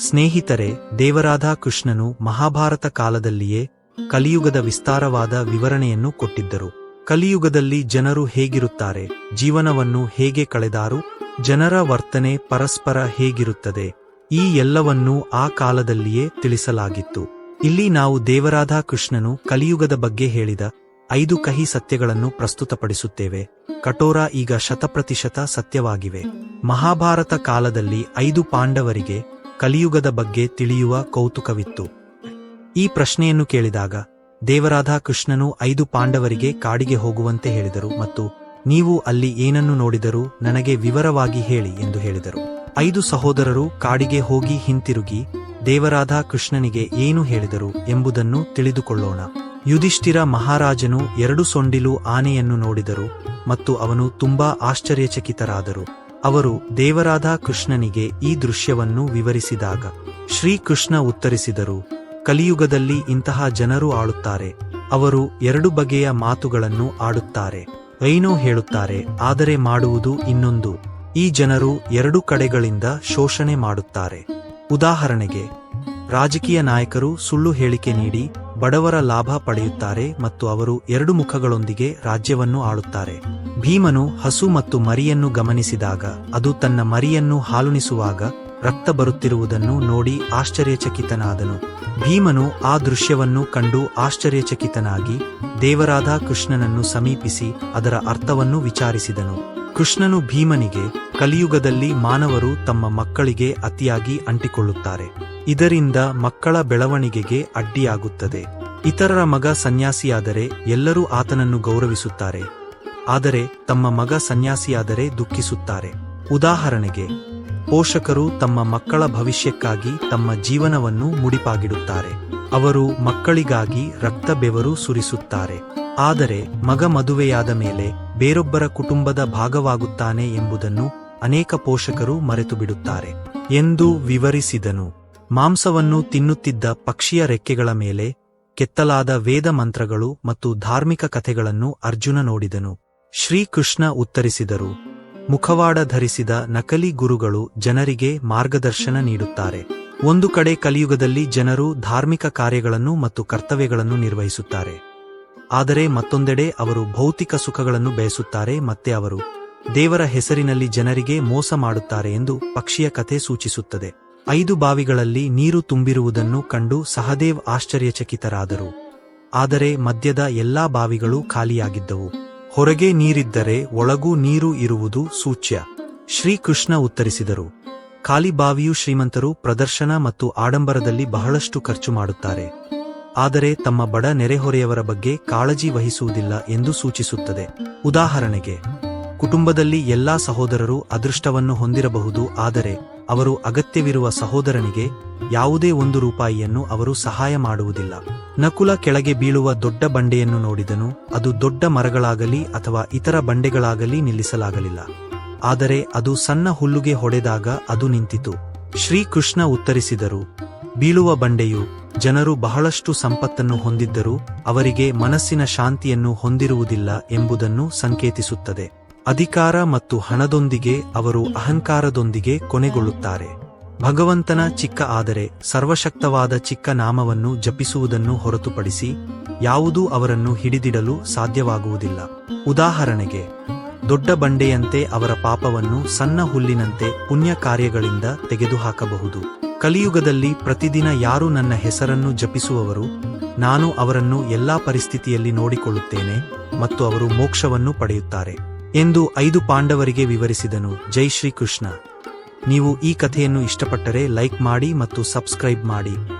ಸ್ನೇಹಿತರೆ ದೇವರಾಧ ಕೃಷ್ಣನು ಮಹಾಭಾರತ ಕಾಲದಲ್ಲಿಯೇ ಕಲಿಯುಗದ ವಿಸ್ತಾರವಾದ ವಿವರಣೆಯನ್ನು ಕೊಟ್ಟಿದ್ದರು. ಕಲಿಯುಗದಲ್ಲಿ ಜನರು ಹೇಗಿರುತ್ತಾರೆ, ಜೀವನವನ್ನು ಹೇಗೆ ಕಳೆದಾರು, ಜನರ ವರ್ತನೆ ಪರಸ್ಪರ ಹೇಗಿರುತ್ತದೆ, ಈ ಎಲ್ಲವನ್ನೂ ಆ ಕಾಲದಲ್ಲಿಯೇ ತಿಳಿಸಲಾಗಿತ್ತು. ಇಲ್ಲಿ ನಾವು ದೇವರಾಧಾಕೃಷ್ಣನು ಕಲಿಯುಗದ ಬಗ್ಗೆ ಹೇಳಿದ ಐದು ಕಹಿ ಸತ್ಯಗಳನ್ನು ಪ್ರಸ್ತುತಪಡಿಸುತ್ತೇವೆ. ಕಠೋರ ಈಗ ಶತಪ್ರತಿಶತ ಸತ್ಯವಾಗಿವೆ. ಮಹಾಭಾರತ ಕಾಲದಲ್ಲಿ ಐದು ಪಾಂಡವರಿಗೆ ಕಲಿಯುಗದ ಬಗ್ಗೆ ತಿಳಿಯುವ ಕೌತುಕವಿತ್ತು. ಈ ಪ್ರಶ್ನೆಯನ್ನು ಕೇಳಿದಾಗ ದೇವರಾಧ ಕೃಷ್ಣನು ಐದು ಪಾಂಡವರಿಗೆ ಕಾಡಿಗೆ ಹೋಗುವಂತೆ ಹೇಳಿದರು ಮತ್ತು, ನೀವು ಅಲ್ಲಿ ಏನನ್ನು ನೋಡಿದರೂ ನನಗೆ ವಿವರವಾಗಿ ಹೇಳಿ ಎಂದು ಹೇಳಿದರು. ಐದು ಸಹೋದರರು ಕಾಡಿಗೆ ಹೋಗಿ ಹಿಂತಿರುಗಿ ದೇವರಾಧ ಕೃಷ್ಣನಿಗೆ ಏನು ಹೇಳಿದರು ಎಂಬುದನ್ನು ತಿಳಿದುಕೊಳ್ಳೋಣ. ಯುಧಿಷ್ಠಿರ ಮಹಾರಾಜನು ಎರಡು ಸೊಂಡಿಲು ಆನೆಯನ್ನು ನೋಡಿದರು ಮತ್ತು ಅವನು ತುಂಬಾ ಆಶ್ಚರ್ಯಚಕಿತರಾದರು. ಅವರು ದೇವರಾಧಾಕೃಷ್ಣನಿಗೆ ಈ ದೃಶ್ಯವನ್ನು ವಿವರಿಸಿದಾಗ, ಶ್ರೀಕೃಷ್ಣ ಉತ್ತರಿಸಿದರು, ಕಲಿಯುಗದಲ್ಲಿ ಇಂತಹ ಜನರು ಆಳುತ್ತಾರೆ. ಅವರು ಎರಡು ಬಗೆಯ ಮಾತುಗಳನ್ನು ಆಡುತ್ತಾರೆ. ಐನೋ ಹೇಳುತ್ತಾರೆ, ಆದರೆ ಮಾಡುವುದು ಇನ್ನೊಂದು. ಈ ಜನರು ಎರಡು ಕಡೆಗಳಿಂದ ಶೋಷಣೆ ಮಾಡುತ್ತಾರೆ. ಉದಾಹರಣೆಗೆ, ರಾಜಕೀಯ ನಾಯಕರು ಸುಳ್ಳು ಹೇಳಿಕೆ ನೀಡಿ ಬಡವರ ಲಾಭ ಪಡೆಯುತ್ತಾರೆ ಮತ್ತು ಅವರು ಎರಡು ಮುಖಗಳೊಂದಿಗೆ ರಾಜ್ಯವನ್ನು ಆಳುತ್ತಾರೆ. ಭೀಮನು ಹಸು ಮತ್ತು ಮರಿಯನ್ನು ಗಮನಿಸಿದಾಗ, ಅದು ತನ್ನ ಮರಿಯನ್ನು ಹಾಲುಣಿಸುವಾಗ ರಕ್ತ ಬರುತ್ತಿರುವುದನ್ನು ನೋಡಿ ಆಶ್ಚರ್ಯಚಕಿತನಾದನು. ಭೀಮನು ಆ ದೃಶ್ಯವನ್ನು ಕಂಡು ಆಶ್ಚರ್ಯಚಕಿತನಾಗಿ ದೇವರಾದ ಕೃಷ್ಣನನ್ನು ಸಮೀಪಿಸಿ ಅದರ ಅರ್ಥವನ್ನು ವಿಚಾರಿಸಿದನು. ಕೃಷ್ಣನು ಭೀಮನಿಗೆ, ಕಲಿಯುಗದಲ್ಲಿ ಮಾನವರು ತಮ್ಮ ಮಕ್ಕಳಿಗೆ ಅತಿಯಾಗಿ ಅಂಟಿಕೊಳ್ಳುತ್ತಾರೆ. ಇದರಿಂದ ಮಕ್ಕಳ ಬೆಳವಣಿಗೆಗೆ ಅಡ್ಡಿಯಾಗುತ್ತದೆ. ಇತರರ ಮಗ ಸನ್ಯಾಸಿಯಾದರೆ ಎಲ್ಲರೂ ಆತನನ್ನು ಗೌರವಿಸುತ್ತಾರೆ. ಆದರೆ ತಮ್ಮ ಮಗ ಸನ್ಯಾಸಿಯಾದರೆ ದುಃಖಿಸುತ್ತಾರೆ. ಉದಾಹರಣೆಗೆ, ಪೋಷಕರು ತಮ್ಮ ಮಕ್ಕಳ ಭವಿಷ್ಯಕ್ಕಾಗಿ ತಮ್ಮ ಜೀವನವನ್ನು ಮುಡಿಪಾಗಿಡುತ್ತಾರೆ. ಅವರು ಮಕ್ಕಳಿಗಾಗಿ ರಕ್ತ ಬೆವರು ಸುರಿಸುತ್ತಾರೆ. ಆದರೆ ಮಗ ಮದುವೆಯಾದ ಮೇಲೆ ಬೇರೊಬ್ಬರ ಕುಟುಂಬದ ಭಾಗವಾಗುತ್ತಾನೆ ಎಂಬುದನ್ನು ಅನೇಕ ಪೋಷಕರು ಮರೆತು ಬಿಡುತ್ತಾರೆ ಎಂದು ವಿವರಿಸಿದನು. ಮಾಂಸವನ್ನು ತಿನ್ನುತ್ತಿದ್ದ ಪಕ್ಷಿಯ ರೆಕ್ಕೆಗಳ ಮೇಲೆ ಕೆತ್ತಲಾದ ವೇದ ಮಂತ್ರಗಳು ಮತ್ತು ಧಾರ್ಮಿಕ ಕಥೆಗಳನ್ನು ಅರ್ಜುನ ನೋಡಿದನು. ಶ್ರೀಕೃಷ್ಣ ಉತ್ತರಿಸಿದರು, ಮುಖವಾಡ ಧರಿಸಿದ ನಕಲಿ ಗುರುಗಳು ಜನರಿಗೆ ಮಾರ್ಗದರ್ಶನ ನೀಡುತ್ತಾರೆ. ಒಂದು ಕಡೆ ಕಲಿಯುಗದಲ್ಲಿ ಜನರು ಧಾರ್ಮಿಕ ಕಾರ್ಯಗಳನ್ನು ಮತ್ತು ಕರ್ತವ್ಯಗಳನ್ನು ನಿರ್ವಹಿಸುತ್ತಾರೆ. ಆದರೆ ಮತ್ತೊಂದೆಡೆ ಅವರು ಭೌತಿಕ ಸುಖಗಳನ್ನು ಬಯಸುತ್ತಾರೆ ಮತ್ತೆ ಅವರು ದೇವರ ಹೆಸರಿನಲ್ಲಿ ಜನರಿಗೆ ಮೋಸ ಮಾಡುತ್ತಾರೆ ಎಂದು ಪಕ್ಷಿಯ ಕಥೆ ಸೂಚಿಸುತ್ತದೆ. ಐದು ಬಾವಿಗಳಲ್ಲಿ ನೀರು ತುಂಬಿರುವುದನ್ನು ಕಂಡು ಸಹದೇವ್ ಆಶ್ಚರ್ಯಚಕಿತರಾದರು. ಆದರೆ ಮಧ್ಯದ ಎಲ್ಲಾ ಬಾವಿಗಳು ಖಾಲಿಯಾಗಿದ್ದವು. ಹೊರಗೆ ನೀರಿದ್ದರೆ ಒಳಗೂ ನೀರು ಇರುವುದು ಸೂಚ್ಯ. ಶ್ರೀಕೃಷ್ಣ ಉತ್ತರಿಸಿದರು. ಖಾಲಿ ಬಾವಿಯು ಶ್ರೀಮಂತರು ಪ್ರದರ್ಶನ ಮತ್ತು ಆಡಂಬರದಲ್ಲಿ ಬಹಳಷ್ಟು ಖರ್ಚು ಮಾಡುತ್ತಾರೆ. ಆದರೆ ತಮ್ಮ ಬಡ ನೆರೆಹೊರೆಯವರ ಬಗ್ಗೆ ಕಾಳಜಿ ವಹಿಸುವುದಿಲ್ಲ ಎಂದು ಸೂಚಿಸುತ್ತದೆ. ಉದಾಹರಣೆಗೆ, ಕುಟುಂಬದಲ್ಲಿ ಎಲ್ಲಾ ಸಹೋದರರು ಅದೃಷ್ಟವನ್ನು ಹೊಂದಿರಬಹುದು, ಆದರೆ ಅವರು ಅಗತ್ಯವಿರುವ ಸಹೋದರನಿಗೆ ಯಾವುದೇ ಒಂದು ರೂಪಾಯಿಯನ್ನು ಅವರು ಸಹಾಯ ಮಾಡುವುದಿಲ್ಲ. ನಕುಲ ಕೆಳಗೆ ಬೀಳುವ ದೊಡ್ಡ ಬಂಡೆಯನ್ನು ನೋಡಿದನು, ಅದು ದೊಡ್ಡ ಮರಗಳಾಗಲಿ ಅಥವಾ ಇತರ ಬಂಡೆಗಳಾಗಲಿ ನಿಲ್ಲಿಸಲಾಗಲಿಲ್ಲ. ಆದರೆ ಅದು ಸಣ್ಣ ಹುಲ್ಲುಗೆ ಹೊಡೆದಾಗ ಅದು ನಿಂತಿತು. ಶ್ರೀಕೃಷ್ಣ ಉತ್ತರಿಸಿದರು, ಬೀಳುವ ಬಂಡೆಯು ಜನರು ಬಹಳಷ್ಟು ಸಂಪತ್ತನ್ನು ಹೊಂದಿದ್ದರೂ ಅವರಿಗೆ ಮನಸ್ಸಿನ ಶಾಂತಿಯನ್ನು ಹೊಂದಿರುವುದಿಲ್ಲ ಎಂಬುದನ್ನು ಸಂಕೇತಿಸುತ್ತದೆ. ಅಧಿಕಾರ ಮತ್ತು ಹಣದೊಂದಿಗೆ ಅವರು ಅಹಂಕಾರದೊಂದಿಗೆ ಕೊನೆಗೊಳ್ಳುತ್ತಾರೆ. ಭಗವಂತನ ಚಿಕ್ಕ ಆದರೆ ಸರ್ವಶಕ್ತವಾದ ಚಿಕ್ಕ ನಾಮವನ್ನು ಜಪಿಸುವುದನ್ನು ಹೊರತುಪಡಿಸಿ ಯಾವುದೂ ಅವರನ್ನು ಹಿಡಿದಿಡಲು ಸಾಧ್ಯವಾಗುವುದಿಲ್ಲ. ಉದಾಹರಣೆಗೆ, ದೊಡ್ಡ ಬಂಡೆಯಂತೆ ಅವರ ಪಾಪವನ್ನು ಸಣ್ಣ ಹುಲ್ಲಿನಂತೆ ಪುಣ್ಯ ಕಾರ್ಯಗಳಿಂದ ತೆಗೆದುಹಾಕಬಹುದು. ಕಲಿಯುಗದಲ್ಲಿ ಪ್ರತಿದಿನ ಯಾರು ನನ್ನ ಹೆಸರನ್ನು ಜಪಿಸುವವರು, ನಾನು ಅವರನ್ನು ಎಲ್ಲಾ ಪರಿಸ್ಥಿತಿಯಲ್ಲಿ ನೋಡಿಕೊಳ್ಳುತ್ತೇನೆ ಮತ್ತು ಅವರು ಮೋಕ್ಷವನ್ನು ಪಡೆಯುತ್ತಾರೆ. ಎಂದು ಐದು ಪಾಂಡವರಿಗೆ ವಿವರಿಸಿದನು, ಜೈ ಶ್ರೀಕೃಷ್ಣ. ನೀವು ಈ ಕಥೆಯನ್ನು ಇಷ್ಟಪಟ್ಟರೆ ಲೈಕ್ ಮಾಡಿ ಮತ್ತು ಸಬ್ಸ್ಕ್ರೈಬ್ ಮಾಡಿ.